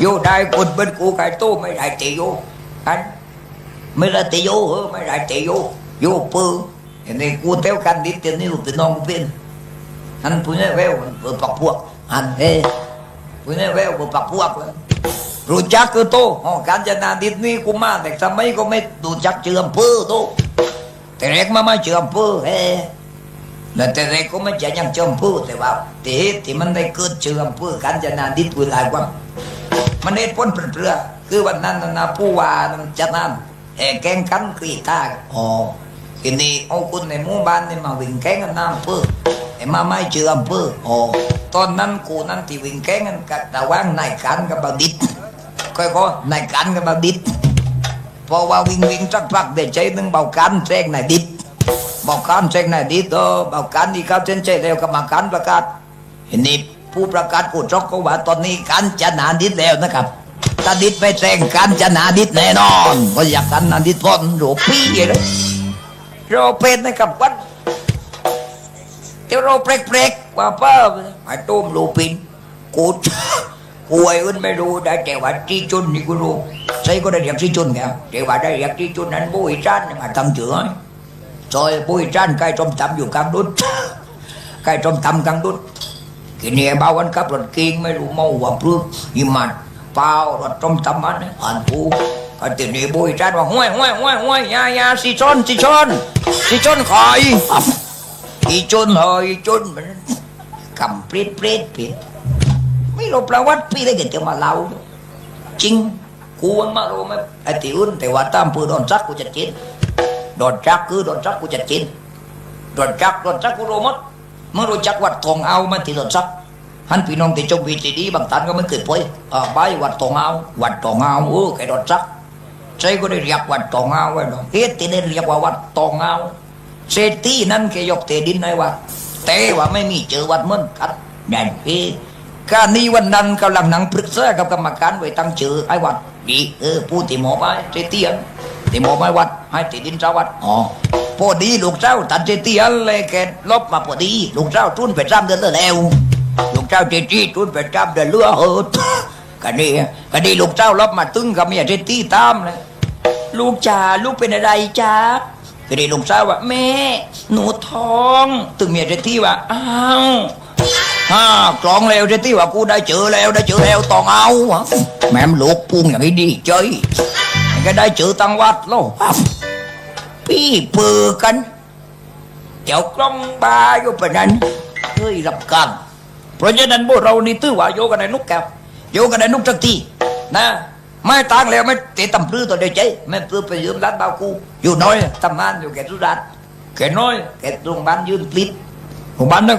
โยได้คนเป็นกูใครตู้ไม่ได้ตีโยกันไม่ได้ตีโยเออไม่ได้ตีโยโยเปือเห็นไหมกูเที่ยากันดิเตียนี่ตีน้องกูเป็นอันเปุ่นแววเปิดปักพวกอันเฮเปุ่นแววเปิดปักพวกรู้จักคืโตอ๋อการจะนานดิดนี้กูมาแต่ทำไมก็ไม่รู้จักเชื่อมเพื่อโตแต่แรกมาไม่เชื่อมเพื่อเฮ้ แล้วแต่เรก็ไม่จะยังเชื่อมพื่อแต่ว่าที่ที่มันได้เกิดเชื่อมพื่อการจะนานดิษเวลาว่ามันได้พ้นเปลือกคือวันนั้นนะนะผู้ว่านันจะนั่นแห่แกงกันกรีตาอ๋อทีนี้เอาคนในหมู่บ้านนี่มาวิ่งแกงกันน้ำเพื่อไอ้มาไม่เชื่อมเพื่ออ๋อตอนนั้นกูนั้นที่วิ่งแกงกันกับตะว่างนายกันกับบดิษค่อยก็นายกันกับบดิดพราะว่าวิ่งวิ่งสักพักเดี๋ยวใจหนึ่งเบากันแทรกนายดิด บากันแทรกนายดิดเออเบากันที่เขาเส้นใจแล้วก็มากันประกาศเห็นนี่ผู้ประกาศกูจอกก็ว่าตอนนี้กันจะหนาดิดแล้วนะครับถ้าดิดไม่แทรกกันจะหนาดิดแน่นอน ก็อยากกันหนาดิดพ้นโรปี้เลยโรเป็นนะครับวันเดี๋ยวเราเปรกๆว่าป้าไอ้ต้มโรปินกูกูไอ้อื่นไม่รู้ได้แต่ว่าที่จุนนี่กูรู้ใช่ก็ได้เรียกที่จุนแกแต่ว่าได้เรียกที่จุนนั้นบุยจันมาทำเจือ ซอยบุยจันใกล้ต้มตำอยู่กลางดุดใกล้ต้มตำกลางดุดกินเนี่ยบ้าวันกับรถกิงไม่รู้เมาหัวพรึกยิมันเปล่ารถต้มตำมันอ่านผู้ก็ตินี่บุยจันว่าห้วยห้วยห้วยห้วยยายาสิชนสิชนสิชนคอยอีจุนเฮยอีจุนมันคำปริดปริดปริดไม่รู้ประวัติพี่ได้เกิดจะมาเล่าจริงกูมันมารู้ไหมไอ้ที่อื่นแต่ว่าตามปืนโดนจักกูจะกิน โดนจักคือโดนจักกูจะกินโดนจักโดนจักกูรู้หมดเมื่อรู้จักวัดทองเอามาที่โดนจักหันพี่น้องที่จงวีจีดีบางท่านก็ไม่เคยไปอ่าใบวัดทองเอาวัดทองเอาเออแกโดนจักใช่ก็ได้เรียกวัดทองเอาไว้ดอกเฮ็ดที่ได้เรียกว่าวัดทองเอาเศรษฐีนั้นแกยกเตดินให้วัดแต่ว่าไม่มีเจอวัดเหมือนกันนั่นเองการนี้วันนั้นกำลังนั่งปรึกษากับกรรมการไว้ตั้งชื่อไอ้วัดดีเออผู้ที่หมอไม้เจเตี ที่หมอไม้วัด ให้ติดินเจ้าวัดอ๋อพอดีลูกเจ้าตัดเจตียนเลยแกลบมาพอดี ลูกเจ้าทุนไปจ้ำเดือนแล้ว ลูกเจ้าเจตีทุนไปจ้ำเดือนเลือเฮิดกันนี้กันนี้ลูกเจ้าลบมาตึงกับเมียเจตีตามเลยลูกจ๋าลูกเป็นอะไรจ๊ะกันนี้ลูกเจ้าว่าแม่ หนูท้อง ตึงเมียเจตีว่าอ้าวฮ่ากลองแล้วจะที่ว่ากูได้เจอแล้วได้เจอแล้วต้องเอาแม่ลูกพุงอย่างนี้ดีเจ้ย ก็ได้เจอตังวัดโลกพี่ปือกัน เจ้ากล้องบาอยู่ปะนั้นเฮ้ยรับกันเพราะฉะนั้นพวกเรานี่ตื้อว่าโยกันในนุกแก้วโยกันในนุกสักทีนะไม่ต่างแล้วไม่เตะตำปลื้อตัวเดียวใจไม่ปลื้อไปยืมร้านเบากูอยู่น้อยทำงานอยู่แก่ทุรันแก่น้อยแก่โรงพยาบาลยืนปลิดโรงพยาบาลนั่นก็